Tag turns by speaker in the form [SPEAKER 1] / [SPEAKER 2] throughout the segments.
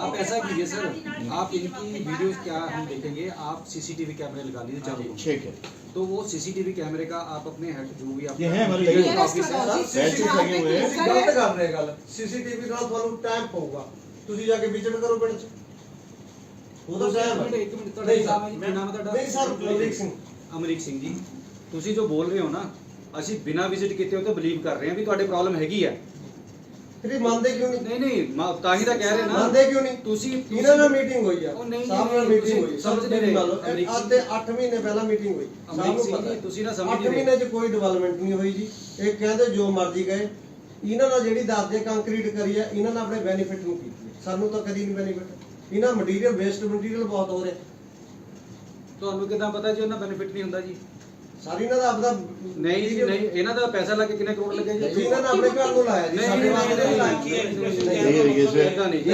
[SPEAKER 1] आप ऐसा कीजिए सर आप इनकी वीडियोस क्या हम देखेंगे आप सीसीटीवी कैमरे लगा लीजिए चारों
[SPEAKER 2] ठीक है
[SPEAKER 1] तो वो सीसीटीवी कैमरे का आप अपने हेड जो भी आप
[SPEAKER 2] ये है हमारे
[SPEAKER 1] कई
[SPEAKER 2] लिए।
[SPEAKER 1] ऑफिस है
[SPEAKER 2] बैचेस लगे हुए हैं
[SPEAKER 3] ਤੁਸੀਂ ਗਲਤ ਕਰ ਰਹੇ ਗੱਲ ਸੀਸੀਟੀਵੀ ਨਾਲ ਤੁਹਾਨੂੰ ਟਾਈਮ ਪਊਗਾ ਤੁਸੀਂ ਜਾ ਕੇ ਵਿਜ਼ਿਟ ਕਰੋ ਪਿੰਡ 'ਚ ਉਹਦਾ ਟਾਈਮ
[SPEAKER 1] ਮਿੰਟ ਇੱਕ ਮਿੰਟ ਤੁਹਾਡਾ
[SPEAKER 3] ਨਹੀਂ
[SPEAKER 1] ਨਾਮ ਹੈ
[SPEAKER 3] ਸਰ
[SPEAKER 1] ਜੀ ਕੀ ਨਾਮ ਹੈ ਤੁਹਾਡਾ
[SPEAKER 3] ਨਹੀਂ ਸਰ ਅਮਰੀਕ ਸਿੰਘ
[SPEAKER 1] ਅਮਰੀਕ ਸਿੰਘ ਜੀ ਤੁਸੀਂ ਜੋ ਬੋਲ ਰਹੇ ਹੋ ਨਾ ਅਸੀਂ ਬਿਨਾਂ ਵਿਜ਼ਿਟ ਕੀਤੇ ਹੋ ਤਾਂ ਬਲੀਵ ਕਰ ਰਹੇ ਹਾਂ ਵੀ ਤੁਹਾਡੇ ਪ੍ਰੋਬਲਮ ਹੈਗੀ ਹੈ
[SPEAKER 3] ਫਿਰ ਇਹ ਮੰਨਦੇ ਕਿਉਂ ਨਹੀਂ?
[SPEAKER 1] ਨਹੀਂ ਨਹੀਂ ਮੈਂ ਤਾਂ ਹੀ ਤਾਂ ਕਹਿ ਰਹੇ ਨਾ।
[SPEAKER 3] ਮੰਨਦੇ ਕਿਉਂ ਨਹੀਂ?
[SPEAKER 1] ਤੁਸੀਂ
[SPEAKER 3] ਇਹਨਾਂ ਨਾਲ ਮੀਟਿੰਗ ਹੋਈ ਆ।
[SPEAKER 1] ਉਹ ਨਹੀਂ,
[SPEAKER 3] ਸਾਹਿਬ ਨਾਲ
[SPEAKER 1] ਨਹੀਂ,
[SPEAKER 3] ਮੀਟਿੰਗ
[SPEAKER 1] ਤੁਸੀਂ
[SPEAKER 3] ਹੋਈ
[SPEAKER 1] ਸਮਝ ਨਹੀਂ। ਰਹੇ। ਅਮਰੀਕ
[SPEAKER 3] ਅੱਜ ਦੇ 8 ਮਹੀਨੇ ਪਹਿਲਾਂ ਮੀਟਿੰਗ ਹੋਈ।
[SPEAKER 1] ਅਮਰੀਕ ਸਿੰਘ ਜੀ, ਤੁਸੀਂ ਨਾ ਸਮਝ ਨਹੀਂ।
[SPEAKER 3] 8
[SPEAKER 1] ਰਹੇ।
[SPEAKER 3] ਮਹੀਨੇ 'ਚ ਕੋਈ ਡਿਵੈਲਪਮੈਂਟ ਨਹੀਂ ਹੋਈ ਜੀ। ਇਹ ਕਹਿੰਦੇ ਜੋ ਮਰਜ਼ੀ ਗਏ ਇਹਨਾਂ ਨਾਲ ਜਿਹੜੀ ਦੱਸਦੇ ਕੰਕਰੀਟ ਕਰੀ ਆ ਇਹਨਾਂ ਨਾਲ ਆਪਣੇ ਬੈਨੀਫਿਟ ਨੂੰ ਕੀਤੀ। ਹੈ। ਸਾਨੂੰ ਤਾਂ ਕਦੀ ਨਹੀਂ ਬੈਨੀਫਿਟ ਇਹਨਾਂ ਮਟੀਰੀਅਲ ਵੇਸਟ ਮਟੀਰੀਅਲ ਬਹੁਤ ਹੋ ਰਿਹਾ।
[SPEAKER 1] ਤੁਹਾਨੂੰ ਕਿਦਾਂ ਪਤਾ ਜੀ ਉਹਨਾਂ ਬੈਨੀਫਿਟ ਨਹੀਂ ਹੁੰਦਾ ਜੀ?
[SPEAKER 3] ਸਾਰੀ ਇਹਨਾਂ ਦਾ ਆਪਦਾ
[SPEAKER 1] ਨਹੀਂ ਜੀ ਨਹੀਂ ਇਹਨਾਂ ਦਾ ਪੈਸਾ ਲੱਗ ਕਿੰਨੇ ਕਰੋੜ ਲੱਗੇ ਜੀ?
[SPEAKER 3] ਇਹਨਾਂ ਦਾ ਆਪਣੇ ਘਰ ਤੋਂ ਲਾਇਆ ਜੀ ਸਾਡੇ ਵਾਸਤੇ
[SPEAKER 1] ਨਹੀਂ
[SPEAKER 3] ਲਾਇਆ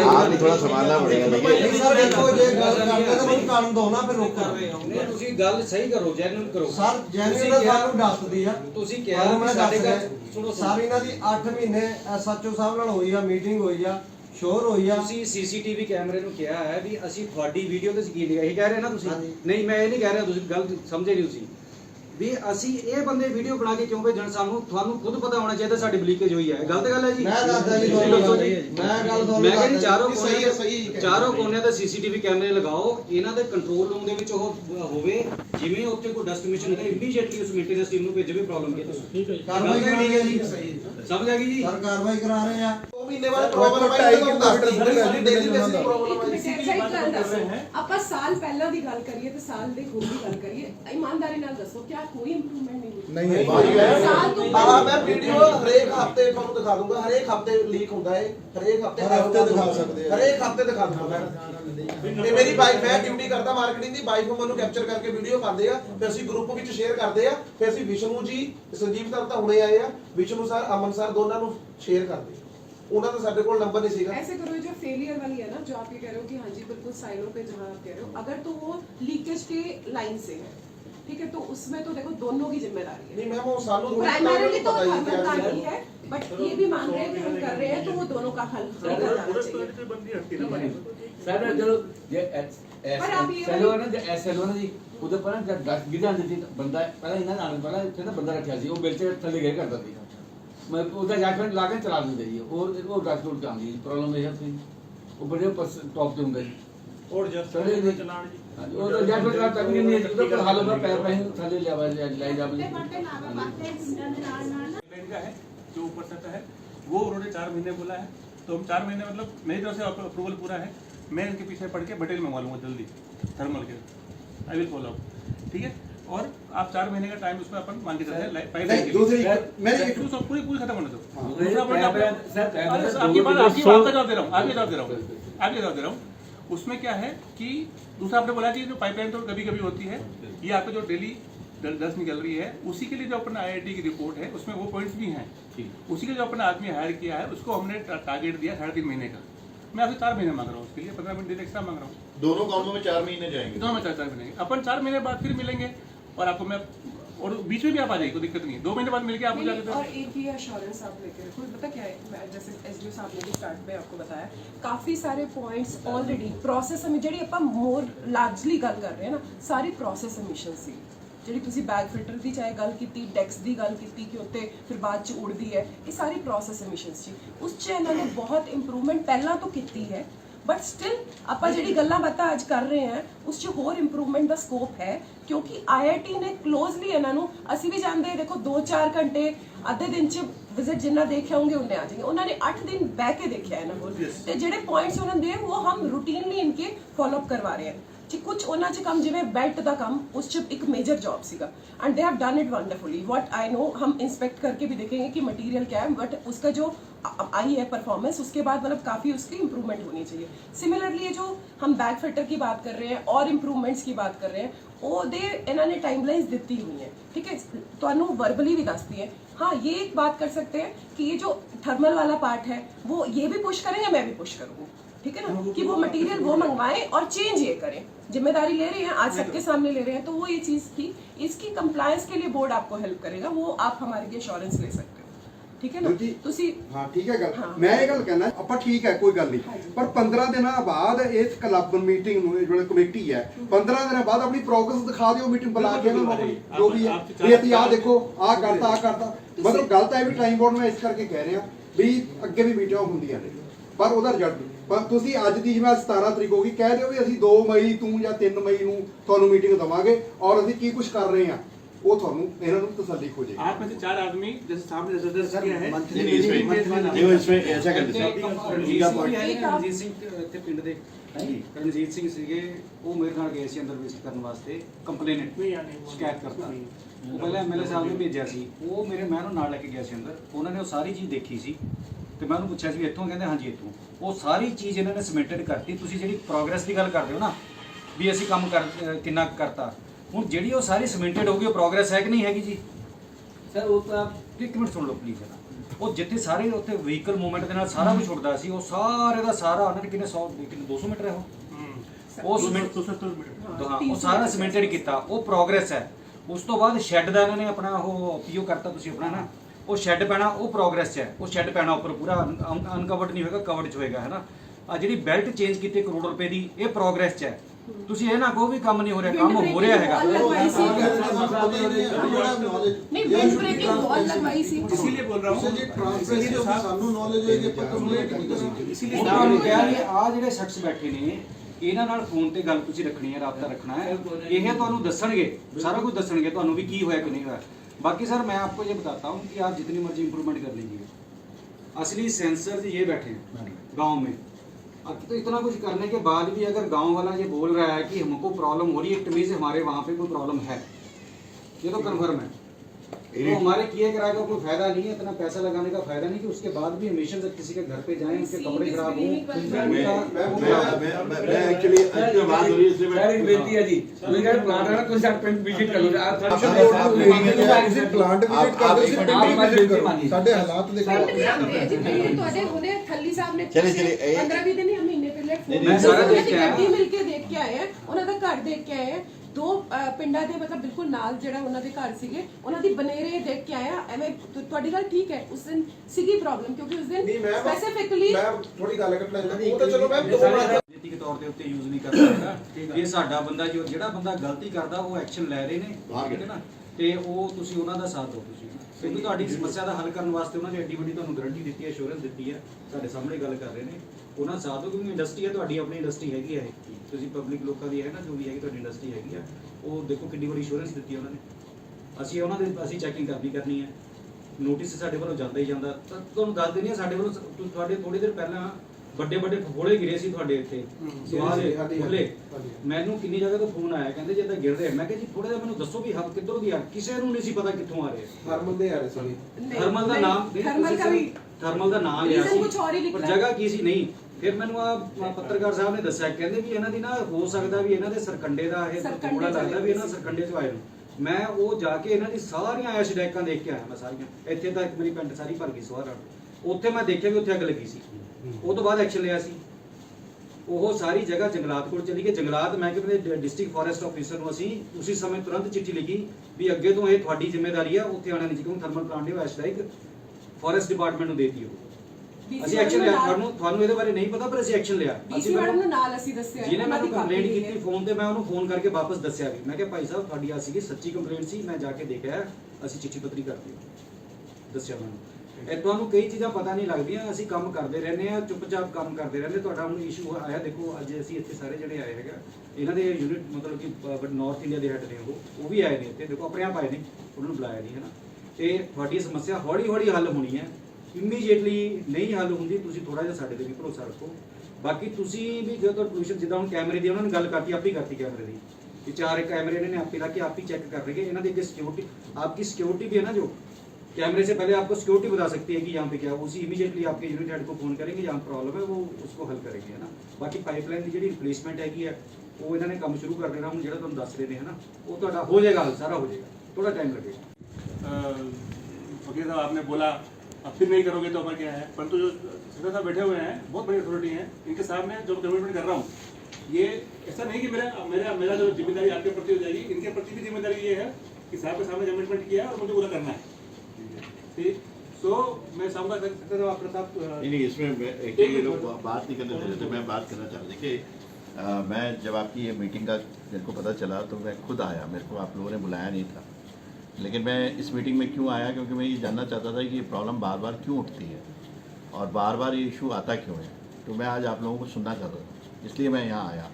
[SPEAKER 2] ਆਪ ਥੋੜਾ ਸਮਾਨਾ ਬਣੇਗਾ
[SPEAKER 3] ਨਹੀਂ ਸਰ ਦੇਖੋ ਜੇ ਗੱਲ ਕਰਦਾ ਤਾਂ ਮੈਨੂੰ ਕਾਨੂੰਨ ਦੋ ਨਾ ਫਿਰ ਰੋਕੋ
[SPEAKER 1] ਨਹੀਂ ਤੁਸੀਂ ਗੱਲ ਸਹੀ ਕਰੋ ਜੈਨੂਨ ਕਰੋ।
[SPEAKER 3] ਸਰ
[SPEAKER 1] ਜੈਨੂਨ
[SPEAKER 3] ਦਾ ਸਾਨੂੰ ਦੱਸਦੀ ਆ।
[SPEAKER 1] ਤੁਸੀਂ ਕਿਹਾ ਸਾਡੇ ਘਰ ਸੁਣੋ
[SPEAKER 3] ਸਰ ਇਹਨਾਂ ਦੀ 8 ਮਹੀਨੇ ਐਸਐਚਓ ਸਾਹਿਬ ਨਾਲ ਹੋਈ ਆ ਮੀਟਿੰਗ ਹੋਈ ਆ ਸ਼ੋਰ ਹੋਈ ਆ।
[SPEAKER 1] ਤੁਸੀਂ ਸੀਸੀਟੀਵੀ ਕੈਮਰੇ ਨੂੰ ਕਿਹਾ ਹੈ ਵੀ ਅਸੀਂ ਤੁਹਾਡੀ ਵੀਡੀਓ ਤੇ ਯਕੀਨ ਨਹੀਂ ਇਹ ਕਹਿ ਰਹੇ ਨਾ ਤੁਸੀਂ? ਨਹੀਂ ਮੈਂ ਇਹ ਨਹੀਂ ਕਹਿ ਰਿਹਾ ਤੁਸੀਂ ਗਲਤ ਸਮਝੇ ਨਹੀਂ ਤੁਸੀਂ। ਵੀ ਅਸੀਂ ਇਹ ਬੰਦੇ ਵੀਡੀਓ ਬਣਾ ਕੇ ਕਿਉਂ ਭੇਜਣ? ਸਾਨੂੰ ਤੁਹਾਨੂੰ ਖੁਦ ਪਤਾ ਹੋਣਾ ਚਾਹੀਦਾ ਸਾਡੀ ਬਲੀਕੇਜ ਹੋਈ ਹੈ। ਗਲਤ ਗੱਲ ਹੈ ਜੀ?
[SPEAKER 3] ਮੈਂ ਦੱਸਦਾ ਜੀ
[SPEAKER 1] ਤੁਸੀਂ
[SPEAKER 3] ਤੁਹਾਨੂੰ
[SPEAKER 1] ਦੱਸੋ ਜੀ।
[SPEAKER 3] ਮੈਂ ਗੱਲ ਤੁਹਾਨੂੰ
[SPEAKER 1] ਮੈਂ ਕਹਿੰਦੀ ਚਾਰੋਂ ਕੋਨੇ
[SPEAKER 3] ਸਹੀ ਹੈ, ਸਹੀ।
[SPEAKER 1] ਚਾਰੋਂ ਕੋਨਿਆਂ ਤੇ ਸੀਸੀਟੀਵੀ ਕੈਮਰੇ ਲਗਾਓ। ਇਹਨਾਂ ਦੇ ਕੰਟਰੋਲ ਰੂਮ ਦੇ ਵਿੱਚ ਉਹ ਹੋਵੇ। ਜਿਵੇਂ ਉੱਥੇ ਕੋਈ ਡਸਟ ਮਿਸ਼ਨ ਹੈ ਇਮੀਡੀਏਟਲੀ ਉਸ ਮੇਨਟੇਨੈਂਸ ਟੀਮ ਨੂੰ ਭੇਜੇ ਵੀ ਪ੍ਰੋਬਲਮ ਕੀ ਹੈ? ਠੀਕ ਹੈ
[SPEAKER 3] ਕਾਰਵਾਈ ਕਰਨੀ ਹੈ ਜੀ
[SPEAKER 1] ਸਮਝ ਆ ਗਈ ਜੀ?
[SPEAKER 3] ਸਰ ਕਾਰਵਾਈ ਕਰਾ ਰਹੇ ਆ।
[SPEAKER 4] ਦੋ ਮਹੀਨੇ ਬਾਅਦ ਪ੍ਰੋਬਲਮ ਆਈ ਤਾਂ ਤੁਹਾਨੂੰ ਦੱਸ ਦਿੰਦੇ ਡੇਲੀ ਬੇਸਿਸ ਪ੍ਰੋਬਲਮ
[SPEAKER 5] ਮਿੰਟ ਸਹੀ ਗੱਲ ਦੱਸੋ ਆਪਾਂ ਸਾਲ ਪਹਿਲਾਂ ਦੀ ਗੱਲ ਕਰੀਏ ਤੇ ਸਾਲ ਦੇ ਹੁਣ ਦੀ ਗੱਲ ਕਰੀਏ ਇਮਾਨਦਾਰੀ ਨਾਲ ਦੱਸੋ ਕਿਆ ਕੋਈ ਇੰਪਰੂਵਮੈਂਟ ਨਹੀਂ ਹੋਈ? ਸਾਲ ਤੋਂ
[SPEAKER 4] ਹਾਂ। ਮੈਂ ਵੀਡੀਓ ਹਰੇਕ ਹਫ਼ਤੇ ਤੁਹਾਨੂੰ ਦਿਖਾ ਦੂੰਗਾ ਹਰੇਕ ਹਫ਼ਤੇ ਲੀਕ ਹੁੰਦਾ ਹੈ ਹਰੇਕ ਹਫ਼ਤੇ
[SPEAKER 3] ਹਰ ਹਫ਼ਤੇ ਦਿਖਾ ਸਕਦੇ ਆ।
[SPEAKER 4] ਹਰੇਕ ਹਫ਼ਤੇ ਦਿਖਾ ਦੂੰਗਾ ਇਹ ਮੇਰੀ ਵਾਈਫ ਹੈ ਡਿਊਟੀ ਕਰਦਾ ਮਾਰਕੀਟਿੰਗ ਦੀ ਵਾਈਫ ਨੂੰ ਮੈਨੂੰ ਕੈਪਚਰ ਕਰਕੇ ਵੀਡੀਓ ਪਾਉਂਦੇ ਆ ਫਿਰ ਅਸੀਂ ਗਰੁੱਪ ਵਿੱਚ ਸ਼ੇਅਰ ਕਰਦੇ ਆ ਫਿਰ ਅਸੀਂ ਵਿਸ਼ਨੂੰ ਜੀ ਸੰਜੀਵ ਸਰ ਤਾਂ ਹੁਣੇ ਆਏ ਆ ਵਿਸ਼ਨੂੰ ਸਰ ਅਮਨ ਸਰ ਦੋਨਾਂ ਨੂੰ ਸ਼ੇਅਰ ਕਰਦੇ ਆ। ਉਹਨਾਂ ਦਾ ਸਾਡੇ ਕੋਲ ਨੰਬਰ नहीं ਸੀਗਾ
[SPEAKER 5] ऐसे करो जो फेलियर वाली है ना जो आप ये कह रहे हो कि हाँ जी बिल्कुल साइलों पे जहाँ आप कह रहे हो अगर तो वो लीकेज के लाइन से है ठीक है तो उसमें तो देखो दोनों की जिम्मेदारी है
[SPEAKER 4] ਨਹੀਂ ਮੈਮ ਉਹ ਸਾਨੂੰ ਥੋੜ੍ਹੀ
[SPEAKER 5] प्राइमरीली तो
[SPEAKER 4] पता ही
[SPEAKER 5] थर्मल का
[SPEAKER 4] क्या
[SPEAKER 5] ही है बट ये भी मान रहे हैं कि हम कर रहे हैं तो वो दोनों का हल हल कर जाना चाहिए
[SPEAKER 6] ਸਾਡਾ ਜਦੋਂ ਜੇ ਐਸ
[SPEAKER 5] ਪਰ ਆਪ ਇਹ
[SPEAKER 6] ਸੈਲੋ ਨਾ ਜੇ ਐਸ ਸੈਲੋ ਨਾ ਜੀ ਉਹਦੇ ਪਰ ਨਾ ਜਦ ਦਸ ਗਿਰਾਂ ਦਿੱਤੀ ਤਾਂ ਬੰਦਾ ਪਹਿਲਾਂ ਇਹਨਾਂ ਨਾਲ ਪਹਿਲਾਂ ਇੱਥੇ ਨਾ ਬੰਦਾ ਰੱਖਿਆ ਸੀ ਉਹ ਬਿਲ ਤੇ ਥੱਲੇ ਗਏ ਕਰਦਾ ਸੀ मैं उधर जाकर चला दी वो राजकोट काम प्रॉब्लम ये थी बड़े
[SPEAKER 7] टॉप से है उन्होंने चार महीने तो हम चार महीने मतलब मेरी तरफ़ से अप्रूवल पूरा है। मैं इनके पीछे के बटेल मंगवा लूँगा जल्दी थर्मल के। आई विल फॉलो ठीक है? और आप चार महीने का टाइम उसमें अपन मान के चलते हैं पूरी पूरी खत्म होने दो।
[SPEAKER 6] हूँ।
[SPEAKER 7] आगे जवाब दे रहा हूँ उसमें क्या है कि दूसरा आपने बोला कि जो पाइपलाइन तो कभी कभी होती है ये आपको जो डेली दस निकल रही है उसी के लिए जो अपना आईआईटी की रिपोर्ट है उसमें वो पॉइंट्स भी हैं। उसी के जो अपना आदमी हायर किया है उसको हमने टारगेट दिया साढ़े तीन महीने का। मैं आपसे चार महीने मांग रहा हूँ उसके लिए पंद्रह मिनट एक्स्ट्रा मांग रहा हूँ।
[SPEAKER 2] दोनों कामों में चार महीने जाएँगे।
[SPEAKER 7] दोनों में चार चार महीने। अपन चार महीने बाद फिर मिलेंगे। और आपको मैं और बीच में भी आप आ जाइए कोई दिक्कत नहीं है दो महीने बाद मिलके आपको
[SPEAKER 5] नहीं,
[SPEAKER 7] जाके
[SPEAKER 5] और एक ये अश्योरेंस आप लेके रखो पता क्या है मैं जैसे एसडीओ साहब ने भी स्टार्ट में आपको बताया काफी सारे पॉइंट्स ऑलरेडी ਪ੍ਰੋਸੈਸ ਹਮੇ ਜਿਹੜੀ ਆਪਾਂ ਮੋਰ ਲਾਰਜਲੀ ਗੱਲ ਕਰ ਰਹੇ ਹਾਂ ਨਾ ਸਾਰੀ ਪ੍ਰੋਸੈਸ ਐਮਿਸ਼ਨ ਸੀ ਜਿਹੜੀ ਤੁਸੀਂ ਬੈਗ ਫਿਲਟਰ ਦੀ ਚਾਹੇ ਗੱਲ ਕੀਤੀ ਡੈਕਸ ਦੀ ਗੱਲ ਕੀਤੀ ਕਿ ਉੱਤੇ ਫਿਰ ਬਾਅਦ ਚ ਉੜਦੀ ਹੈ ਇਹ ਸਾਰੀ ਪ੍ਰੋਸੈਸ ਐਮਿਸ਼ਨਸ ਸੀ ਉਸ ਚ ਇਹਨਾਂ ਨੇ ਬਹੁਤ ਇੰਪਰੂਵਮੈਂਟ ਪਹਿਲਾਂ ਤੋਂ ਕੀਤੀ ਹੈ ਬਟ ਸਟਿਲ ਆਪਾਂ ਜਿਹੜੀ ਗੱਲਾਂ ਬਾਤਾਂ ਅੱਜ ਕਰ ਰਹੇ ਹਾਂ ਉਸ 'ਚ ਹੋਰ ਇੰਪਰੂਵਮੈਂਟ ਦਾ ਸਕੋਪ ਹੈ ਕਿਉਂਕਿ ਆਈਆਈਟੀ ਨੇ ਕਲੋਜ਼ਲੀ ਇਹਨਾਂ ਨੂੰ ਅਸੀਂ ਵੀ ਜਾਣਦੇ ਦੇਖੋ 2-4 ਘੰਟੇ ਅੱਧੇ ਦਿਨ 'ਚ ਵਿਜ਼ਿਟ ਜਿੰਨਾ ਦੇਖੇ ਹੋਣਗੇ ਉਹਨੇ ਆ ਜਾਣਗੇ। ਉਹਨਾਂ ਨੇ 8 ਦਿਨ ਬਹਿ ਕੇ ਦੇਖਿਆ ਇਹਨਾਂ ਕੋਲ। ਤੇ ਜਿਹੜੇ ਪੁਆਇੰਟਸ ਉਹਨਾਂ ਦੇ ਉਹ ਹਮ ਰੂਟੀਨਲੀ ਇਨਕੇ ਫਾਲੋ ਅਪ ਕਰਵਾ ਰਹੇ ਹਾਂ ਜੀ ਕੁਝ ਉਹਨਾਂ 'ਚ ਕੰਮ ਜਿਵੇਂ ਬੈਲਟ ਦਾ ਕੰਮ ਉਸ 'ਚ ਇੱਕ ਮੇਜਰ ਜੌਬ ਸੀਗਾ and they have done it wonderfully what I know हम इंस्पेक्ट करके भी देखेंगे कि मटेरियल क्या है बट उसका जो आ- आई है परफॉर्मेंस उसके बाद मतलब काफी उसकी इंप्रूवमेंट होनी चाहिए सिमिलरली ये जो हम बैक फिल्टर की बात कर रहे हैं और इंप्रूवमेंट्स की बात कर रहे हैं ਉਹਦੇ ਇਹਨਾਂ ਨੇ टाइमलाइंस ਦਿੱਤੀ हुई है ठीक है ਤੁਹਾਨੂੰ वर्बली भी दसती है हाँ ये एक बात कर सकते हैं कि ये जो थर्मल वाला पार्ट है वो ये भी पुश करें या मैं भी पुश करूंगी ठीक है ना कि वो मटेरियल वो मंगवाएं और चेंज ये करें जिम्मेदारी ले रहे हैं आज सबके सामने ले रहे हैं तो वो ये चीज की इसकी कंप्लायंस के लिए बोर्ड आपको हेल्प करेगा वो आप हमारे लिए इंश्योरेंस ले सकते हो ਠੀਕ ਹੈ ਨਾ
[SPEAKER 8] ਕਿਉਂਕਿ-
[SPEAKER 5] ਤੁਸੀਂ
[SPEAKER 8] ਹਾਂ ਠੀਕ ਹੈ ਗੱਲ
[SPEAKER 5] ਹਾਂ।
[SPEAKER 8] ਮੈਂ ਇਹ ਗੱਲ ਕਹਿਣਾ ਆਪਾਂ ਠੀਕ ਹੈ ਕੋਈ ਗੱਲ ਨਹੀਂ
[SPEAKER 5] ਹਾਂਜੀ।
[SPEAKER 8] ਪਰ 15 ਦਿਨਾਂ ਬਾਅਦ ਇਸ ਕਲੱਬ ਮੀਟਿੰਗ ਨੂੰ ਇਹ ਜਿਹੜਾ ਕਮੇਟੀ ਹੈ 15 ਦਿਨਾਂ ਬਾਅਦ ਆਪਣੀ ਪ੍ਰੋਗਰੈਸ ਦਿਖਾ ਦਿਓ ਮੀਟਿੰਗ ਬੁਲਾ ਕੇ ਇਹਨਾਂ ਨੂੰ ਆਪਣੀ ਜੋ ਵੀ ਹੈ
[SPEAKER 7] ਆਪ- ਆਪ-
[SPEAKER 8] ਵੀ ਅਸੀਂ ਆਹ ਦੇਖੋ ਆਹ ਕਰਤਾ ਆਹ ਕਰਤਾ ਮਤਲਬ ਗੱਲ ਤਾਂ ਇਹ ਵੀ ਟਾਈਮ ਬੋਰਡ ਮੈਂ ਇਸ ਕਰਕੇ ਕਹਿ ਰਿਹਾ ਵੀ ਅੱਗੇ ਵੀ ਮੀਟਿੰਗਾਂ ਹੁੰਦੀਆਂ ਨੇ ਪਰ ਉਹਦਾ ਰਿਜ਼ਲਟ ਪਰ ਤੁਸੀਂ ਅੱਜ ਦੀ ਜਿਵੇਂ 17 ਤਰੀਕ ਹੋ ਗਈ ਕਹਿ ਦਿਓ ਵੀ ਅਸੀਂ 2 ਮਈ ਤੂੰ ਜਾਂ 3 ਮਈ ਨੂੰ ਤੁਹਾਨੂੰ ਮੀਟਿੰਗ ਦਵਾਂਗੇ ਔਰ ਅਸੀਂ ਕੀ ਕੁਝ ਕਰ ਰਹੇ ਹਾਂ ਉਹ ਤੁਹਾਨੂੰ ਇਹਨਾਂ ਨੂੰ ਤਸੱਲੀ ਹੋ ਜਾਏਗੀ
[SPEAKER 7] आप में से चार आदमी जैसे सामने जैसे दर्ज किया है
[SPEAKER 2] नहीं, नहीं, इसमें देखो इसमें ऐसा कर देते हैं
[SPEAKER 1] ਰਣਜੀਤ
[SPEAKER 2] का
[SPEAKER 1] ਸਿੰਘ
[SPEAKER 2] point
[SPEAKER 1] ਵੀ ਆਏ ਨੇ,
[SPEAKER 5] ਇੱਕ ਆਪ-
[SPEAKER 1] ਰਣਜੀਤ ਸਿੰਘ ਇੱਥੇ ਪਿੰਡ ਦੇ ਰਣਜੀਤ ਸਿੰਘ ਸੀਗੇ ਉਹ ਮੇਰੇ ਨਾਲ ਗਏ ਸੀ ਅੰਦਰ ਵਿਜ਼ਿਟ ਕਰਨ ਵਾਸਤੇ ਕੰਪਲੇਨਟ ਸ਼ਿਕਾਇਤ ਕਰਤਾ ਉਹ ਪਹਿਲਾਂ ਐਮਐਲਏ ਸਾਹਿਬ ਨੇ ਭੇਜਿਆ ਸੀ ਉਹ ਮੇਰੇ ਮੈਂ ਉਹਨੂੰ ਨਾਲ ਲੈ ਕੇ ਗਿਆ ਸੀ ਅੰਦਰ ਉਹਨਾਂ ਨੇ ਉਹ ਸਾਰੀ ਚੀਜ਼ ਦੇਖੀ ਸੀ ਤੇ ਮੈਂ ਉਹਨੂੰ ਪੁੱਛਿਆ ਸੀ ਵੀ ਇੱਥੋਂ ਕਹਿੰਦੇ ਹਾਂਜੀ ਇੱਥੋਂ। ਉਹ ਸਾਰੀ ਚੀਜ਼ ਇਹਨਾਂ ਨੇ ਸਿਮੈਂਟਡ ਕਰਤੀ। ਤੁਸੀਂ ਜਿਹੜੀ ਪ੍ਰੋਗਰੈਸ ਦੀ ਗੱਲ ਕਰਦੇ ਹੋ ਨਾ ਵੀ ਅਸੀਂ ਕੰਮ ਕਰ ਕਿੰਨਾ ਕਰਤਾ। ਹੁਣ ਜਿਹੜੀ ਉਹ ਸਾਰੀ ਸਿਮੈਂਟਡ ਹੋ ਗਈ ਉਹ ਪ੍ਰੋਗਰੈਸ ਹੈ ਕਿ ਨਹੀਂ ਹੈਗੀ ਜੀ? ਸਰ ਉਹ ਤਾਂ ਇੱਕ ਮਿੰਟ ਸੁਣ ਲਓ ਪਲੀਜ਼ ਜਰਾ। ਉਹ ਜਿੱਥੇ ਸਾਰੇ ਉੱਥੇ ਵਹੀਕਲ ਮੂਵਮੈਂਟ ਦੇ ਨਾਲ ਸਾਰਾ ਕੁਝ ਉੱਡਦਾ ਸੀ ਉਹ ਸਾਰੇ ਦਾ ਸਾਰਾ ਉਹਨਾਂ ਨੇ ਕਿੰਨੇ 100 ਕਿੰਨੇ 200 ਮੀਟਰ ਹੈ ਉਹ? ਉਹ ਸਿਮੈਂਟ
[SPEAKER 7] 270 ਮੀਟਰ।
[SPEAKER 1] ਹਾਂ ਉਹ ਸਾਰਾ ਸਿਮੈਂਟਡ ਕੀਤਾ। ਉਹ ਪ੍ਰੋਗਰੈਸ ਹੈ। ਉਸ ਤੋਂ ਬਾਅਦ ਸ਼ੈੱਡ ਦਾ ਇਹਨਾਂ ਨੇ ਆਪਣਾ ਉਹ ਪੀਓ ਕਰਤਾ ਤੁਸੀਂ ਆਪਣਾ ਨਾ। ਉਹ ਸ਼ੈੱਡ ਪੈਣਾ ਉਹ ਪ੍ਰੋਗਰੈਸ 'ਚ ਹੈ ਉਹ ਸ਼ੈੱਡ ਪੈਣਾ ਉੱਪਰ ਪੂਰਾ ਅਨਕਵਰਡ ਨਹੀਂ ਹੋਏਗਾ ਕਵਰਡ 'ਚ ਹੋਏਗਾ ਹੈ ਨਾ ਆ ਜਿਹੜੀ ਬੈਲਟ ਚੇਂਜ ਕੀਤੀ ਕਰੋੜ ਰੁਪਏ ਦੀ ਇਹ ਪ੍ਰੋਗਰੈਸ 'ਚ ਹੈ ਤੁਸੀਂ ਇਹ ਨਾ ਕਹੋ ਵੀ ਕੰਮ ਨਹੀਂ ਹੋ ਰਿਹਾ ਕੰਮ ਹੋ ਰਿਹਾ ਹੈਗਾ
[SPEAKER 5] ਨਹੀਂ ਵਿੰਡ ਬ੍ਰੇਕਿੰਗ ਵਾਲ ਲਗਵਾਈ ਸੀ
[SPEAKER 7] इसीलिए बोल रहा हूँ इसीलिए जो साहब
[SPEAKER 3] ਸਾਨੂੰ ਨੌਲੇਜ ਹੋਏਗੀ ਆਪਾਂ ਕੰਪਲੀਟ ਨਹੀਂ ਕਰਾਂਗੇ
[SPEAKER 7] इसीलिए
[SPEAKER 1] ਉਹ ਤੁਹਾਨੂੰ ਕਿਹਾ ਵੀ ਆ ਜਿਹੜੇ ਸ਼ਖਸ ਬੈਠੇ ਨੇ ਇਹਨਾਂ ਨਾਲ ਫੋਨ ਤੇ ਗੱਲ ਤੁਸੀਂ ਰੱਖਣੀ ਹੈ ਰਾਬਤਾ ਰੱਖਣਾ ਹੈ ਇਹ ਤੁਹਾਨੂੰ ਦੱਸਣਗੇ ਸਾਰਾ ਕੁਝ ਦੱਸਣਗੇ ਤੁਹਾਨੂੰ ਵੀ ਕੀ ਹੋਇਆ ਕਿ नहीं हुआ बाकी सर मैं आपको ये बताता हूँ कि आप जितनी मर्ज़ी इम्प्रूवमेंट कर लीजिए। असली सेंसर ये बैठे हैं गाँव में। अब तो इतना कुछ करने के बाद भी अगर गाँव वाला ये बोल रहा है कि हमको प्रॉब्लम हो रही है इट मीन्स हमारे वहाँ पे कोई प्रॉब्लम है। ये तो कन्फर्म है। तो हमारे किए कराए का कोई फायदा नहीं है इतना पैसा लगाने का फायदा नहीं कि उसके बाद भी हमेशा जब किसी के घर पे जाएं उनके कपड़े खराब हों
[SPEAKER 2] मैं
[SPEAKER 1] उनका
[SPEAKER 2] मैं
[SPEAKER 1] वो
[SPEAKER 2] मैं
[SPEAKER 1] खराब हो।
[SPEAKER 2] मैं- मैं मैं एक्चुअली अच्छी बात हो रही है इसलिए
[SPEAKER 6] सर एक बेनती है
[SPEAKER 2] मैं
[SPEAKER 6] जी कोई अगर प्लाट है ना कोई साथ पेंट विजिट कर लो आप
[SPEAKER 2] आप- आप- आप meeting में जाएं।
[SPEAKER 3] ਅਸੀਂ ਪਲਾਂਟ
[SPEAKER 2] आप-
[SPEAKER 3] ਵਿਜ਼ਿਟ
[SPEAKER 2] आप
[SPEAKER 3] ਕਰਦੇ
[SPEAKER 2] एक
[SPEAKER 3] ਸੀ
[SPEAKER 2] मिनट-
[SPEAKER 3] ਪਿੰਡ
[SPEAKER 6] आप
[SPEAKER 3] ਵਿਜ਼ਿਟ
[SPEAKER 6] बात
[SPEAKER 3] ਕਰੋ
[SPEAKER 6] मानिए।
[SPEAKER 3] ਸਾਡੇ ਹਾਲਾਤ ਦੇਖੋ
[SPEAKER 5] ਪਿੰਡ ਵੀ ਆਉਂਦੇ ਆ ਜਿੱਥੇ ਤੁਹਾਡੇ ਹੁਣੇ ਥੱਲੀ ਸਾਹਿਬ ਨੇ
[SPEAKER 2] ਚਲੇ, ਚਲੇ, ਇਹ-
[SPEAKER 5] 15 20 ਦਿਨ ਜਾਂ ਮਹੀਨੇ ਪਹਿਲੇ
[SPEAKER 1] ਨਹੀਂ, ਮੈਂ ਸਾਰਾ ਦੇਖ ਕੇ ਆਇਆ।
[SPEAKER 5] ਗੱਡੀ ਮਿਲ ਕੇ ਦੇਖ ਕੇ ਆਏ ਆ ਉਹਨਾਂ ਦਾ ਘਰ ਦੇਖ ਕੇ ਆਏ ਆ ਦੋ ਪਿੰਡਾਂ ਦੇ ਮਤਲਬ ਬਿਲਕੁਲ ਨਾਲ ਜਿਹੜਾ ਉਹਨਾਂ ਦੇ ਘਰ ਸੀਗੇ ਉਹਨਾਂ ਦੀ ਬਨੇਰੇ ਦੇਖ ਕੇ ਆਏ ਆ ਐਵੇਂ ਤੁ- ਤੁਹਾਡੀ ਗੱਲ ਠੀਕ ਹੈ ਉਸ ਦਿਨ ਸੀਗੀ ਪ੍ਰੋਬਲਮ ਕਿਉਂਕਿ ਉਸ ਦਿਨ
[SPEAKER 4] ਨਹੀਂ ਮੈਂ
[SPEAKER 5] ਸਪੈਸੀਫਿਕਲੀ
[SPEAKER 4] ਮੈਂ ਥੋੜੀ ਗੱਲ ਕੱਟਣਾ ਚਾਹੁੰਦਾ ਉਹ ਤਾਂ ਚਲੋ ਮੈਂ ਦੋ ਮਿੰਟ।
[SPEAKER 1] ਰਾਜਨੀਤਿਕ ਤੌਰ ਦੇ ਉੱਤੇ ਯੂਜ਼ ਨਹੀਂ ਕਰਦਾ ਹੈਗਾ। ਇਹ ਸਾਡਾ ਬੰਦਾ ਜੋ ਜਿਹੜਾ ਬੰਦਾ ਗਲਤੀ ਕਰਦਾ ਉਹ ਐਕਸ਼ਨ ਲੈ ਰਹੇ ਨੇ। ਠੀਕ ਹੈ ਨਾ? ਤੇ ਉਹ ਤੁਸੀਂ ਉਹਨਾਂ ਦਾ ਸਾਥ ਦਿਓ ਤੁਸੀਂ। ਕਿਉਂਕਿ ਤੁਹਾਡੀ ਸਮੱਸਿਆ ਦਾ ਹੱਲ ਕਰਨ ਵਾਸਤੇ ਉਹਨਾਂ ਨੇ ਐਡੀ ਵੱਡੀ ਤੁਹਾਨੂੰ ਗਰੰਟੀ ਦਿੱਤੀ ਹੈ ਅਸ਼ੋਰੈਂਸ ਦਿੱਤੀ ਹੈ। ਤੁਹਾਡੇ ਸਾਹਮਣੇ ਗੱਲ ਕਰ ਰਹੇ ਨੇ। ਉਹਨਾਂ ਦਿਓ ਕਿਉਂਕਿ ਇੰਡਸਟਰੀ ਹੈ ਤੁਹਾਡੀ ਆਪਣੀ ਇੰਡਸਟਰੀ ਹੈਗੀ ਹੈ। ਤੁਸੀਂ ਪਬਲਿਕ ਲੋਕਾਂ ਦੀ ਹੈ ਨਾ ਜੋ ਵੀ ਹੈਗੀ ਤੁਹਾਡੀ ਇੰਡਸਟਰੀ ਹੈਗੀ ਆ ਉਹ ਦੇਖੋ ਕਿੰਨੀ ਵੱਡੀ ਅਸ਼ੋਰੈਂਸ ਦਿੱਤੀ ਉਹਨਾਂ ਨੇ। ਅਸੀਂ ਉਹਨਾਂ ਦੇ ਅਸੀਂ ਚੈਕਿੰਗ ਕਰਨੀ ਕਰਨੀ ਹੈ। ਨੋਟਿਸ ਸਾਡੇ ਵੱਲੋਂ ਜਾਂਦਾ ਹੀ ਜਾਂਦਾ। ਤਾਂ ਤੁਹਾਨੂੰ ਦੱਸ ਦਿੰਦੀ ਹਾਂ ਸਾਡੇ ਵੱਲੋਂ ਤੁਹਾਡੇ ਥੋੜੀ ਦੇਰ ਪਹਿਲਾਂ ਵੱਡੇ ਵੱਡੇ ਫਫੋੜੇ ਗਿਰੇ ਸੀ ਤੁਹਾਡੇ ਇੱਥੇ। ਸਵਾਲ
[SPEAKER 4] ਹਾਂਜੀ।
[SPEAKER 1] ਮੈਨੂੰ ਕਿੰਨੀ ਜਗ੍ਹਾ ਤੋਂ ਫੋਨ ਆਇਆ ਕਹਿੰਦੇ ਜੇ ਤਾਂ ਗਿਰ ਰਹੇ। ਆ। ਮੈਂ ਕਿਹਾ ਜੀ ਥੋੜਾ ਜਿਹਾ ਮੈਨੂੰ ਦੱਸੋ ਵੀ ਹੱਥ ਕਿੱਧਰੋਂ ਦੀ ਆ ਕਿਸੇ ਨੂੰ ਨਹੀਂ ਸੀ ਪਤਾ ਕਿੱਥੋਂ ਆ ਰਹੇ।
[SPEAKER 4] ਹਰਮਨ ਦੇ ਆ ਰਹੇ ਸੀ।
[SPEAKER 1] ਥਰਮਲ ਦਾ ਨਾਮ
[SPEAKER 5] ਥਰਮਲ ਦਾ ਵੀ
[SPEAKER 1] ਥਰਮਲ ਦਾ ਨਾਮ ਲਿਆ ਸੀ। ਪਰ। ਜਗ੍ਹਾ ਕੀ ਸੀ? ਨਹੀਂ। ਫਿਰ ਮੈਨੂੰ ਆ ਪੱਤਰਕਾਰ ਸਾਹਿਬ ਨੇ ਦੱਸਿਆ ਕਹਿੰਦੇ ਵੀ ਇਹਨਾਂ ਦੀ ਨਾ ਹੋ ਸਕਦਾ ਵੀ ਇਹਨਾਂ ਦੇ ਸਰਕੰਡੇ ਦਾ ਇਹ
[SPEAKER 5] ਚ
[SPEAKER 1] ਲੱਗਦਾ ਵੀ ਇਹਨਾਂ। ਸਰਕੰਡੇ ਚ ਆਏ ਨੂੰ। ਮੈਂ ਉਹ ਜਾ ਕੇ ਇਹਨਾਂ ਦੀ ਸਾਰੀਆਂ ਐਸ਼ ਡੈਕਾਂ ਦੇਖ ਕੇ ਆਇਆ ਮੈਂ ਸਾਰੀਆਂ। ਇੱਥੇ ਤਾਂ ਇੱਕ ਮੇਰੀ ਪੈਂਟ ਸਾਰੀ ਭਰ ਗਈ ਸਵਾਰ ਉੱਥੇ ਮੈਂ ਦੇਖਿਆ ਵੀ ਉੱਥੇ ਅੱਗ ਲੱਗੀ ਸੀ। ਉਹ ਤੋਂ ਬਾਅਦ ਐਕਸ਼ਨ ਲਿਆ ਸੀ। ਉਹ ਸਾਰੀ ਜਗ੍ਹਾ ਜੰਗਲਾਤ ਕੋਲ ਚਲੀ ਗਈ। ਜੰਗਲਾਤ ਮਹਿਕਮੇ ਦੇ ਡਿਸਟ੍ਰਿਕਟ ਫੋਰੈਸਟ ਆਫੀਸਰ ਨੂੰ ਅਸੀਂ ਉਸੇ ਸਮੇਂ ਤੁਰੰਤ ਚਿੱਠੀ ਲਿਖੀ ਵੀ ਅੱਗੇ ਤੋਂ ਇਹ ਤੁਹਾਡੀ ਜ਼ਿੰਮੇਵਾਰੀ ਆ ਉੱਥੇ ਆਣਾ ਨਹੀਂ ਕਿਉਂਕਿ ਥਰਮਲ ਪਲਾਂਟ ਦੇ ਐਸ਼ ਲਾਈਕ ਫੋਰੈਸਟ ਡਿਪਾਰਟਮੈਂਟ ਨੂੰ ਦੇਤੀ ਉਹ। ਅਸੀਂ ਐਕਸ਼ਨ ਲਿਆ। ਤੁਹਾਨੂੰ ਤੁਹਾਨੂੰ ਇਹਦੇ ਬਾਰੇ ਨਹੀਂ ਪਤਾ ਪਰ ਅਸੀਂ ਐਕਸ਼ਨ ਲਿਆ।
[SPEAKER 5] ਡੀਸੀ ਮੈਡਮ ਨੂੰ ਨਾਲ ਅਸੀਂ ਦੱਸਿਆ।
[SPEAKER 1] ਜਿਹਨੇ ਮੈਨੂੰ ਕੰਪਲੇਂਟ
[SPEAKER 5] ਕਾਪੀ
[SPEAKER 1] ਕੀਤੀ ਫੋਨ ਤੇ ਮੈਂ ਉਹਨੂੰ ਫੋਨ ਕਰਕੇ ਵਾਪਸ ਦੱਸਿਆ ਵੀ। ਮੈਂ ਕਿਹਾ ਭਾਈ ਸਾਹਿਬ ਤੁਹਾਡੀ ਆ ਸੀਗੀ ਸੱਚੀ ਕੰਪਲੇਂਟ ਸੀ ਮੈਂ ਜਾ ਕੇ ਦੇਖਿਆ ਅਸੀਂ ਚਿੱਠੀ ਪੱਤਰੀ ਕਰਤੀ ਦੱਸਿਆ ਮੈਨੂੰ ਇਹ ਤੁਹਾਨੂੰ ਕਈ ਚੀਜ਼ਾਂ ਪਤਾ ਨਹੀਂ ਲੱਗਦੀਆਂ ਅਸੀਂ ਕੰਮ ਕਰਦੇ ਰਹਿੰਦੇ ਆ ਚੁੱਪਚਾਪ ਕੰਮ ਕਰਦੇ ਰਹਿੰਦੇ। ਤੁਹਾਡਾ ਹੁਣ ਇਸ਼ੂ ਆਇਆ ਦੇਖੋ ਅੱਜ ਅਸੀਂ ਇੱਥੇ ਸਾਰੇ ਜਿਹੜੇ ਆਏ ਹੈਗਾ ਇਹਨਾਂ ਦੇ ਯੂਨਿਟ ਮਤਲਬ ਕਿ ਨਾਰਥ ਇੰਡੀਆ ਦੇ ਹੈਡ ਨੇ ਉਹ। ਉਹ ਵੀ ਆਏ ਨੇ ਇੱਥੇ। ਦੇਖੋ ਆਪਣੇ ਆਪ ਆਏ ਨੇ ਉਹਨਾਂ ਨੂੰ ਬੁਲਾਇਆ ਨਹੀਂ ਹੈ ਨਾ। ਤੇ ਤੁਹਾਡੀ ਸਮੱਸਿਆ ਹੌਲੀ ਹੌਲੀ ਹੱਲ ਹੋਣੀ ਹੈ। ਇਮੀਡੀਏਟਲੀ ਨਹੀਂ ਹੱਲ ਹੁੰਦੀ ਤੁਸੀਂ ਥੋੜਾ ਜਿਹਾ ਸਾਡੇ ਤੇ ਵੀ ਭਰੋਸਾ ਰੱਖੋ ਬਾਕੀ ਤੁਸੀਂ ਵੀ ਜਦੋਂ ਪੋਲੂਸ਼ਨ ਜਿੱਦਾਂ ਹੁਣ ਕੈਮਰੇ ਦੀ ਉਹਨਾਂ ਨੇ ਗੱਲ ਕਰਤੀ ਆਪੀ ਕਰਤੀ ਕੈਮਰੇ ਦੀ ਕਿ ਚਾਰ कैमरे इन्होंने आपके ला के आप ही चेक कर रहे हैं इन्होंने सिक्योरिटी आपकी सिक्योरिटी भी है ना जो कैमरे से पहले आपको सिक्योरिटी बता सकती है कि यहाँ पे क्या है उसी इमीडिएटली आपके यूनिट हेड को फोन करेंगे यहाँ प्रॉब्लम है वो उसको हल करेंगे है ना बाकी पाइपलाइन की ਜਿਹੜੀ ਰਿਪਲੇਸਮੈਂਟ ਹੈਗੀ ਹੈ ਉਹ ਇਹਨਾਂ ਨੇ ਕੰਮ ਸ਼ੁਰੂ ਕਰ ਦੇਣਾ ਹੁਣ ਜਿਹੜਾ ਤੁਹਾਨੂੰ ਦੱਸ ਰਹੇ ਨੇ ਹਨਾ ਉਹ ਤੁਹਾਡਾ ਹੋ ਜਾਏਗਾ ਹੱਲ ਸਾਰਾ ਹੋ ਜਾਏਗਾ ਥੋੜਾ ਟਾਈਮ लगेगा
[SPEAKER 7] वकील साहब आपने बोला अब फिर नहीं करोगे तो हमारा क्या है? परंतु जो सरकार साहब बैठे हुए हैं बहुत बड़ी अथॉरिटी हैं इनके सामने जो कमिटमेंट कर रहा हूँ ये ऐसा नहीं कि मेरा मेरा मेरा जो ज़िम्मेदारी आपके प्रति हो जाएगी इनके प्रति भी ज़िम्मेदारी ये है कि साहब के सामने कमिटमेंट किया है और मुझे पूरा करना है। ठीक सो मैं चाहूँगा सत्यदेव प्रताप
[SPEAKER 2] नहीं नहीं इसमें एक्चुअली लोग बात नहीं करने दे रहे थे मैं बात करना चाह रहा देखिए अ, मैं जब आपकी ये मीटिंग का मेरे को पता चला तो मैं खुद आया मेरे को आप लोगों ने बुलाया नहीं था। लेकिन मैं इस मीटिंग में क्यों आया? क्योंकि मैं ये जानना चाहता था कि ये प्रॉब्लम बार बार क्यों उठती है? और बार बार ये इशू आता क्यों है? तो मैं आज आप लोगों को सुनना चाहता था। इसलिए मैं यहाँ आया।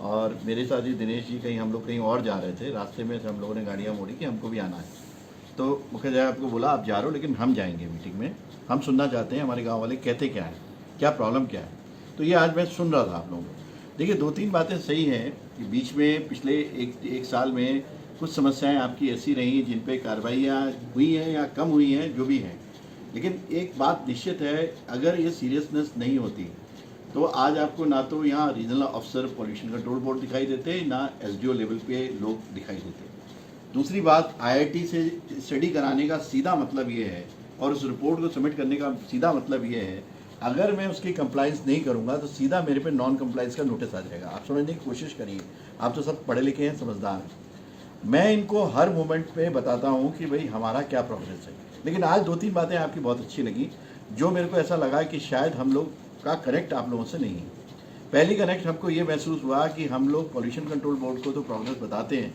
[SPEAKER 2] और मेरे साथ ही दिनेश जी कहीं हम लोग कहीं और जा रहे थे। रास्ते में से हम लोगों ने गाड़ियाँ मोड़ी कि हमको भी आना है। तो मुख्य आपको बोला, आप जा रहे हो, लेकिन हम जाएँगे मीटिंग में। हम सुनना चाहते हैं हमारे गाँव वाले कहते क्या हैं? क्या प्रॉब्लम क्या है? तो ये आज मैं सुन रहा था आप लोगों को। देखिए दो तीन बातें सही हैं कि बीच में पिछले एक एक साल में कुछ समस्याएँ आपकी ऐसी रही हैं जिन पे कार्रवाइयाँ हुई हैं या कम हुई हैं, जो भी हैं। लेकिन एक बात निश्चित है, अगर ये सीरियसनेस नहीं होती तो आज आपको ना तो यहाँ रीजनल अफसर पॉल्यूशन कंट्रोल बोर्ड दिखाई देते, ना एसडीओ लेवल पे लोग दिखाई देते। दूसरी बात आईआईटी से स्टडी कराने का सीधा मतलब ये है, और उस रिपोर्ट को सबमिट करने का सीधा मतलब ये है, अगर मैं उसकी कंप्लाइंस नहीं करूँगा तो सीधा मेरे पे नॉन कंप्लाइंस का नोटिस आ जाएगा। आप समझने की कोशिश करिए। आप तो सब पढ़े लिखे हैं, समझदार हैं। मैं इनको हर मोमेंट पे बताता हूँ कि भाई हमारा क्या प्रोग्रेस है। लेकिन आज दो तीन बातें आपकी बहुत अच्छी लगी, जो मेरे को ऐसा लगा कि शायद हम लोग का कनेक्ट आप लोगों से नहीं है। पहली कनेक्ट हमको ये महसूस हुआ कि हम लोग पॉल्यूशन कंट्रोल बोर्ड को तो प्रोग्रेस बताते हैं,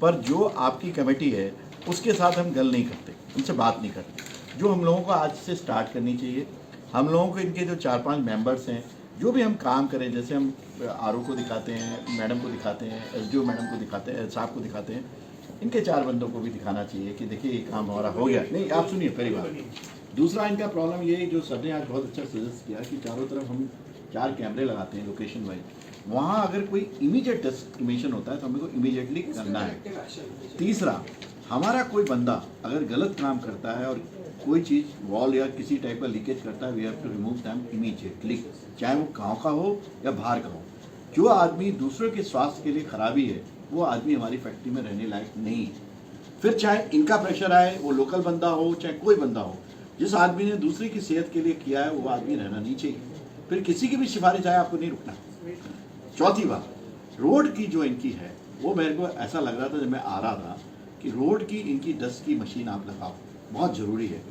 [SPEAKER 2] पर जो आपकी कमेटी है, उसके साथ हम गल नहीं करते, उनसे बात नहीं करते। जो हम लोगों को आज से स्टार्ट करनी चाहिए, हम लोगों को इनके जो चार पाँच मेंबर्स हैं जो भी हम काम करें, जैसे हम आरओ को दिखाते हैं, मैडम को दिखाते हैं, एसडीओ मैडम को दिखाते हैं, साहब को दिखाते हैं, इनके चार बंदों को भी दिखाना चाहिए कि देखिए ये काम हमारा हो गया। नहीं, आप सुनिए पहली बात। दूसरा इनका प्रॉब्लम ये जो सर ने आज बहुत अच्छा सजेस्ट किया कि चारों तरफ़ हम चार कैमरे लगाते हैं लोकेशन वाइज वहाँ अगर कोई इमीडिएट डिस्क्रिमिनेशन होता है तो हमें को इमीडिएटली करना है। तीसरा, हमारा कोई बंदा अगर गलत काम करता है और कोई चीज़ वॉल या किसी टाइप का लीकेज करता है we have to remove them immediately चाहे वो गाँव का हो या बाहर का हो। जो आदमी दूसरों के स्वास्थ्य के लिए खराबी है, वो आदमी हमारी फैक्ट्री में रहने लायक नहीं है। फिर चाहे इनका प्रेशर आए, वो लोकल बंदा हो, चाहे कोई बंदा हो, जिस आदमी ने दूसरे की सेहत के लिए किया है, वो आदमी रहना नहीं चाहिए। फिर किसी की भी सिफारिश आए, आपको नहीं रुकना। चौथी बात, रोड की जो इनकी है, वो मेरे को ऐसा लग रहा था जब मैं आ रहा था कि रोड की इनकी डस्ट की मशीन आप लगाओ। बहुत ज़रूरी है।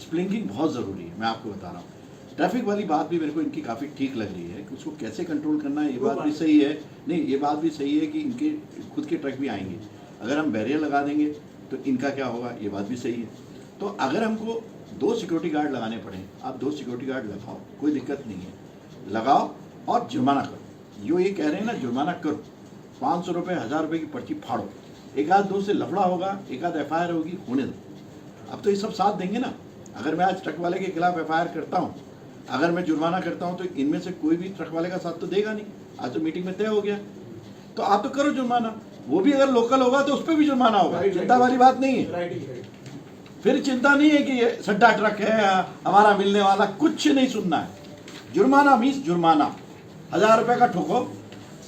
[SPEAKER 2] स्प्लिंकिंग बहुत ज़रूरी है मैं आपको बता रहा हूँ। ट्रैफ़िक वाली बात भी मेरे को इनकी काफ़ी ठीक लग रही है कि उसको कैसे कंट्रोल करना है ये बात भी सही है। नहीं ये बात भी सही है कि इनके खुद के ट्रक भी आएँगे। अगर हम बैरियर लगा देंगे तो इनका क्या होगा? ये बात भी सही है। तो अगर हमको दो सिक्योरिटी गार्ड लगाने पड़े आप दो सिक्योरिटी गार्ड लगाओ कोई दिक्कत नहीं है। लगाओ और जुर्माना करो। जो ये कह रहे हैं ना जुर्माना करो। पाँच सौ रुपये हज़ार रुपये की पर्ची फाड़ो। एक आध दो से लफड़ा होगा एक आध एफ़ होगी होने दो। अब तो ये सब साथ देंगे ना। अगर मैं आज ट्रक वाले के खिलाफ एफआईआर करता हूँ अगर मैं जुर्माना करता हूँ तो इनमें से कोई भी ट्रक वाले का साथ तो देगा नहीं। आज तो मीटिंग में तय हो गया। तो आप तो करो जुर्माना। वो भी अगर लोकल होगा तो उस पर भी जुर्माना होगा। चिंता वाली बात नहीं है। फिर चिंता नहीं है कि ये सड्डा ट्रक है हमारा मिलने वाला कुछ नहीं सुनना है। जुर्माना मीन्स जुर्माना। हज़ार रुपए का ठोको।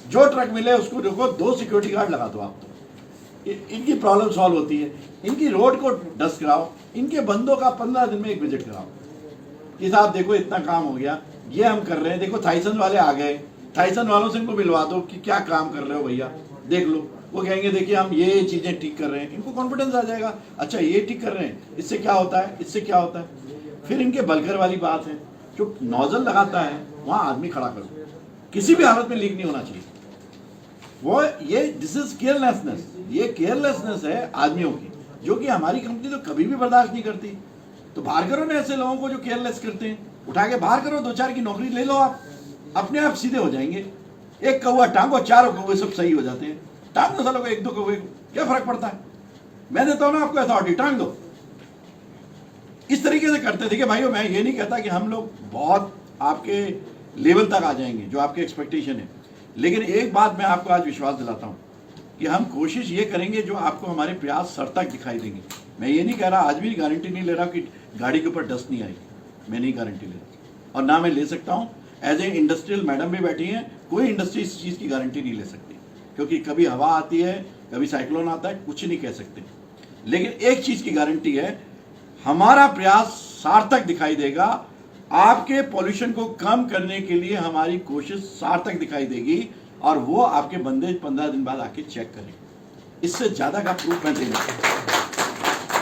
[SPEAKER 2] जो ट्रक मिले उसको ठोको। दो सिक्योरिटी गार्ड लगा दो आप तो। इनकी प्रॉब्लम सॉल्व होती है। इनकी रोड को डस्ट कराओ, इनके बंदों का पंद्रह दिन में एक विज़िट कराओ। कि साहब, देखो इतना काम हो गया, ये हम कर रहे हैं। देखो थाइसन वाले आ गए। थाइसन वालों से इनको मिलवा दो कि क्या काम कर रहे हो भैया। देख लो। वो कहेंगे, देखिए, हम ये चीज़ें ठीक कर रहे हैं। इनको कॉन्फिडेंस आ जाएगा। अच्छा ये ठीक कर रहे हैं। इससे क्या होता है? इससे क्या होता है? फिर इनके बलकर वाली बात है। जो नोजल लगाता है, वहाँ आदमी खड़ा करो। किसी भी हालत में लीक नहीं होना चाहिए। वो ये दिस इज़ केयरलेसनेस ये केयरलेसनेस है आदमियों की, जो कि हमारी कंपनी तो कभी भी बर्दाश्त नहीं करती। तो बाहर करो ना ऐसे लोगों को जो केयरलेस करते हैं। उठा के बाहर करो, दो चार की नौकरी ले लो आप। अपने आप सीधे हो जाएँगे। एक कौआ टांगो, चारों कौए सब सही हो जाते हैं। टांग दो सालों को, एक दो कौए क्या फ़र्क पड़ता है? मैं देता हूँ ना आपको अथॉरिटी टांग दो। इस तरीके से करते। देखिए भाइयों, मैं ये नहीं कहता कि हम लोग बहुत आपके लेवल तक आ जाएँगे, जो आपके एक्सपेक्टेशन है। लेकिन एक बात मैं आपको आज विश्वास दिलाता हूँ कि हम कोशिश ये करेंगे जो आपको हमारे प्रयास सर तक दिखाई देंगे। मैं ये नहीं कह रहा, आज भी गारंटी नहीं ले रहा कि गाड़ी के ऊपर डस्ट नहीं आएगी। मैं नहीं गारंटी ले रहा। और ना मैं ले सकता हूँ। एज ए इंडस्ट्रियल मैडम भी बैठी हैं, कोई इंडस्ट्री इस चीज़ की गारंटी नहीं ले सकती। क्योंकि कभी हवा आती है, कभी साइक्लोन आता है, कुछ नहीं कह सकते। लेकिन एक चीज़ की गारंटी है, हमारा प्रयास सार्थक दिखाई देगा आपके पॉल्यूशन को कम करने के लिए हमारी कोशिश सार्थक दिखाई देगी और वो आपके बंदे पंद्रह दिन बाद आके चेक करें। इससे ज़्यादा का प्रूफ मैं दे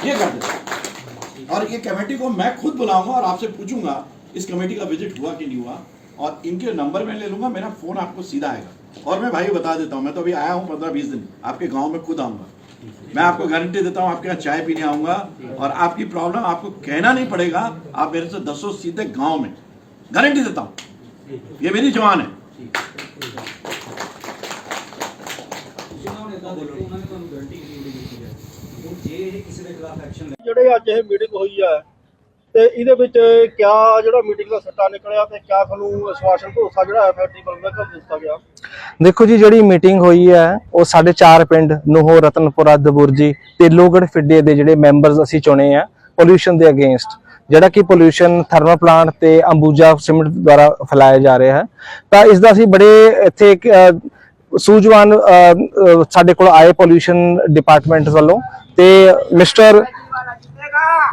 [SPEAKER 2] ये कर देता और ये कमेटी को मैं खुद बुलाऊँगा और आपसे पूछूँगा, इस कमेटी का विज़िट हुआ कि नहीं हुआ, और इनके नंबर मैं ले लूँगा, मेरा फ़ोन आपको सीधा आएगा। और मैं भाई बता देता हूँ, मैं तो अभी आया हूँ पंद्रह बीस दिन, आपके गाँव में खुद आऊँगा। मैं आपको गारंटी देता हूँ आपके यहाँ चाय पीने आऊंगा और आपकी प्रॉब्लम आपको कहना नहीं पड़ेगा आप मेरे से दसों सीधे गांव में गारंटी देता हूँ ये मेरी जवान है
[SPEAKER 1] ਤੁਸੀਂ ਉਹਨਾਂ ਨੂੰ ਇਦਾਂ ਦੇਖੋ ਉਹਨਾਂ ਨੇ ਤੁਹਾਨੂੰ ਗਾਰੰਟੀ ਕਿਉਂ ਦਿੱਤੀ ਹੈ ਹੁਣ ਜੇ ਇਹ ਕਿਸੇ ਦੇ ਖਿਲਾਫ ਐਕਸ਼ਨ
[SPEAKER 9] ਜਿਹੜੇ ਅੱਜ ਇਹ ਮੀਟਿੰਗ ਹੋਈ ਹੈ ਤੇ ਇਹਦੇ ਵਿੱਚ ਕਿਆ ਜਿਹੜਾ ਮੀਟਿੰਗ ਦਾ ਸੱਟਾ ਨਿਕਲਿਆ ਤੇ ਕਿਆ ਤੁਹਾਨੂੰ ਵਿਸ਼ਵਾਸਨ ਭਰੋਸਾ ਜਿਹੜਾ ਹੈ ਵੱਲੋਂ ਦਾ ਦਿੱਤਾ ਗਿਆ?
[SPEAKER 10] ਦੇਖੋ ਜੀ, ਜਿਹੜੀ ਮੀਟਿੰਗ ਹੋਈ ਹੈ, ਉਹ ਸਾਡੇ ਚਾਰ ਪਿੰਡ, ਨੂਹੋ, ਰਤਨਪੁਰਾ, ਦਬੁਰਜੀ ਤੇ ਲੋਗੜ ਫਿੱਡੇ ਦੇ ਜਿਹੜੇ ਮੈਂਬਰਸ ਅਸੀਂ ਚੁਣੇ ਆ ਪੋਲੂਸ਼ਨ ਦੇ ਅਗੇਂਸਟ ਜਿਹੜਾ ਕਿ ਪੋਲੂਸ਼ਨ ਥਰਮਲ ਪਲਾਂਟ ਤੇ ਅੰਬੂਜਾ ਸਿਮਟ ਦੁਆਰਾ ਫੈਲਾਇਆ ਜਾ ਰਿਹਾ ਹੈ। ਤਾਂ ਇਸ ਦਾ ਅਸੀਂ ਬੜੇ ਇੱਥੇ ਸੂਝਵਾਨ ਸਾਡੇ ਕੋਲ ਆਏ ਪੋਲੂਸ਼ਨ ਡਿਪਾਰਟਮੈਂਟ ਵੱਲੋਂ ਤੇ ਮਿਸਟਰ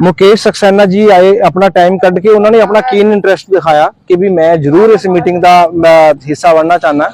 [SPEAKER 10] ਮੁਕੇਸ਼ ਸਕਸੈਨਾ ਜੀ ਆਏ ਆਪਣਾ ਟਾਈਮ ਕੱਢ ਕੇ ਉਹਨਾਂ ਨੇ ਆਪਣਾ ਕੀਨ ਇੰਟਰਸਟ ਦਿਖਾਇਆ ਕਿ ਵੀ ਮੈਂ ਜ਼ਰੂਰ ਇਸ ਮੀਟਿੰਗ ਦਾ ਹਿੱਸਾ ਬਣਨਾ ਚਾਹੁੰਦਾ।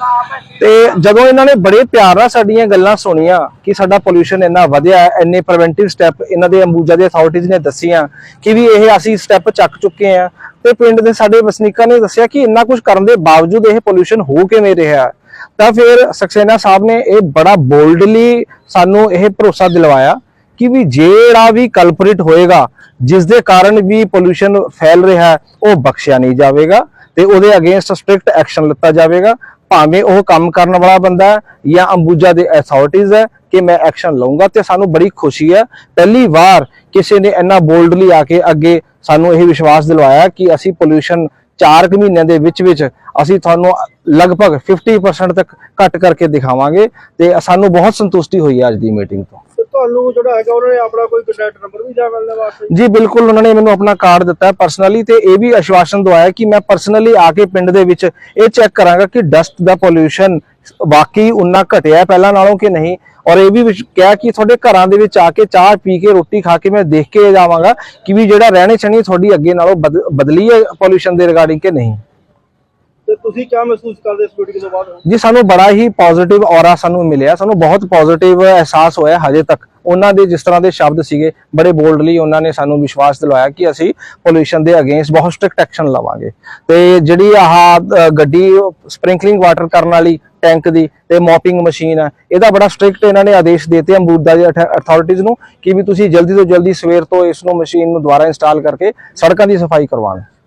[SPEAKER 10] ਤੇ ਜਦੋਂ ਇਹਨਾਂ ਨੇ ਬੜੇ ਪਿਆਰ ਨਾਲ ਸਾਡੀਆਂ ਗੱਲਾਂ ਸੁਣੀਆਂ ਕਿ ਸਾਡਾ ਪੋਲੂਸ਼ਨ ਇੰਨਾ ਵਧਿਆ ਹੈ ਇੰਨੇ ਪ੍ਰੀਵੈਂਟਿਵ ਸਟੈਪ ਇਹਨਾਂ ਦੇ ਅੰਬੂਜਾ ਦੇ ਅਥਾਰਟੀਜ਼ ਨੇ ਦੱਸੀਆਂ ਕਿ ਵੀ ਇਹ ਅਸੀਂ ਸਟੈਪ ਚੱਕ ਚੁੱਕੇ ਆ ਤੇ ਪਿੰਡ ਦੇ ਸਾਡੇ ਵਸਨੀਕਾਂ ਨੇ ਦੱਸਿਆ ਕਿ ਇੰਨਾ ਕੁਝ ਕਰਨ ਦੇ ਬਾਵਜੂਦ ਇਹ ਪੋਲੂਸ਼ਨ ਹੋ ਕਿਵੇਂ ਰਿਹਾ। ਤਾਂ ਫਿਰ ਸਕਸੇਨਾ ਸਾਹਿਬ ਨੇ ਇਹ ਬੜਾ ਬੋਲਡਲੀ ਸਾਨੂੰ ਇਹ ਭਰੋਸਾ ਦਿਲਵਾਇਆ ਕਿ ਵੀ ਜਿਹੜਾ ਵੀ ਕਲਪਰੇਟ ਹੋਏਗਾ ਜਿਸ ਦੇ ਕਾਰਨ ਵੀ ਪੋਲੂਸ਼ਨ ਫੈਲ ਰਿਹਾ ਉਹ ਬਖਸ਼ਿਆ ਨਹੀਂ ਜਾਵੇਗਾ ਤੇ ਉਹਦੇ ਅਗੇਂਸਟ ਸਟ੍ਰਿਕਟ ਐਕਸ਼ਨ ਲਿੱਤਾ ਜਾਵੇਗਾ। ਭਾਵੇਂ ਉਹ ਕੰਮ ਕਰਨ ਵਾਲਾ ਬੰਦਾ ਹੈ ਜਾਂ ਅੰਬੂਜਾ ਦੇ ਅਥਾਰਟੀਜ਼ ਹੈ ਕਿ ਮੈਂ ਐਕਸ਼ਨ ਲਵਾਂਗਾ ਤੇ ਸਾਨੂੰ ਬੜੀ ਖੁਸ਼ੀ ਹੈ। ਪਹਿਲੀ ਵਾਰ ਕਿਸੇ ਨੇ ਇੰਨਾ ਬੋਲਡਲੀ ਆ ਕੇ ਅੱਗੇ ਸਾਨੂੰ ਇਹ ਵਿਸ਼ਵਾਸ ਦਿਲਵਾਇਆ ਕਿ ਅਸੀਂ ਪੋਲੂਸ਼ਨ 4 ਕੁ ਮਹੀਨਿਆਂ ਦੇ ਵਿੱਚ ਵਿੱਚ ਅਸੀਂ ਤੁਹਾਨੂੰ ਲਗਭਗ 50% ਤੱਕ ਘੱਟ ਕਰਕੇ ਦਿਖਾਵਾਂਗੇ ਤੇ ਸਾਨੂੰ ਬਹੁਤ ਸੰਤੁਸ਼ਟੀ ਹੋਈ ਹੈ ਅੱਜ ਦੀ ਮੀਟਿੰਗ ਤੋਂ।
[SPEAKER 9] ਤੁਹਾਨੂੰ ਜਿਹੜਾ ਹੈਗਾ, ਉਹਨਾਂ ਨੇ ਆਪਣਾ ਕੋਈ ਕੰਟੈਕਟ ਨੰਬਰ ਵੀ ਦਿਆ ਮਿਲਣ ਵਾਸਤੇ?
[SPEAKER 10] ਜੀ, ਬਿਲਕੁਲ ਉਹਨਾਂ ਨੇ ਮੈਨੂੰ ਆਪਣਾ ਕਾਰਡ ਦਿੱਤਾ ਹੈ ਪਰਸਨਲੀ ਤੇ ਇਹ ਵੀ ਆਸ਼ਵਾਸਨ ਦਵਾਇਆ ਕਿ ਮੈਂ ਪਰਸਨਲੀ ਆ ਕੇ ਪਿੰਡ ਦੇ ਵਿੱਚ ਇਹ ਚੈੱਕ ਕਰਾਂਗਾ ਕਿ ਡਸਟ ਦਾ ਪੋਲੂਸ਼ਨ ਵਾਕਈ ਉਨਾ ਘਟਿਆ ਪਹਿਲਾਂ ਨਾਲੋਂ ਕਿ ਨਹੀਂ? ਔਰ ਇਹ ਵੀ ਕਿਹਾ ਕਿ ਤੁਹਾਡੇ ਘਰਾਂ ਦੇ ਵਿੱਚ ਆ ਕੇ ਚਾਹ ਪੀ ਕੇ ਰੋਟੀ ਖਾ ਕੇ ਮੈਂ ਦੇਖ ਕੇ ਜਾਵਾਂਗਾ ਕਿ ਵੀ ਜਿਹੜਾ ਰਹਿਣੇ ਛਣੀ ਤੁਹਾਡੀ ਅੱਗੇ ਨਾਲੋਂ ਬਦ- ਬਦਲੀ ਹੈ ਪੋਲੂਸ਼ਨ ਦੇ ਰਿਗਾਰਡਿੰਗ ਕਿ ਨਹੀਂ?
[SPEAKER 9] ਤੇ ਤੁਸੀਂ ਕਿਆ ਮਹਿਸੂਸ ਕਰਦੇ ਇਸ ਮੀਟਿੰਗ ਤੋਂ ਬਾਅਦ?
[SPEAKER 10] ਜੀ, ਸਾਨੂੰ ਬੜਾ ਹੀ ਪੋਜ਼ਿਟਿਵ ਔਰਾ ਸਾਨੂੰ ਮਿਲਿਆ। ਸਾਨੂੰ ਬਹੁਤ ਪੋਜ਼ਿਟਿਵ ਅਹਿਸਾਸ ਹੋਇਆ ਹਜੇ ਤੱਕ। ਉਹਨਾਂ ਦੇ ਜਿਸ ਤਰ੍ਹਾਂ ਦੇ ਸ਼ਬਦ ਸੀਗੇ, ਬੜੇ ਬੋਲਡਲੀ ਉਹਨਾਂ ਨੇ ਸਾਨੂੰ ਵਿਸ਼ਵਾਸ ਦਿਲਵਾਇਆ ਕਿ ਅਸੀਂ ਪੋਲੂਸ਼ਨ ਦੇ ਅਗੇਂਸਟ ਬਹੁਤ ਸਟ੍ਰਿਕਟ ਐਕਸ਼ਨ ਲਵਾਂਗੇ। ਤੇ ਜਿਹੜੀ ਆਹ ਗੱਡੀ ਸਪ੍ਰਿੰਕਲਿੰਗ ਵਾਟਰ ਕਰਨ ਵਾਲੀ ਟੈਂਕ ਦੀ ਤੇ ਮੋਪਿੰਗ ਮਸ਼ੀਨ ਹੈ ਇਹਦਾ ਬੜਾ ਸਟ੍ਰਿਕਟ ਇਹਨਾਂ ਨੇ ਆਦੇਸ਼ ਦਿੱਤੇ ਅੰਬੂਦਾ ਦੇ ਅਥਾਰਟੀਜ਼ ਨੂੰ ਕਿ ਵੀ ਤੁਸੀਂ ਜਲਦੀ ਤੋਂ ਜਲਦੀ ਸਵੇਰ ਤੋਂ ਇਸ ਨੂੰ ਮਸ਼ੀਨ ਨੂੰ ਦੁਬਾਰਾ ਇੰਸਟਾਲ ਕਰਕੇ ਸੜਕਾਂ ਦੀ ਸਫ਼ਾਈ ਕਰਵਾਉਣ।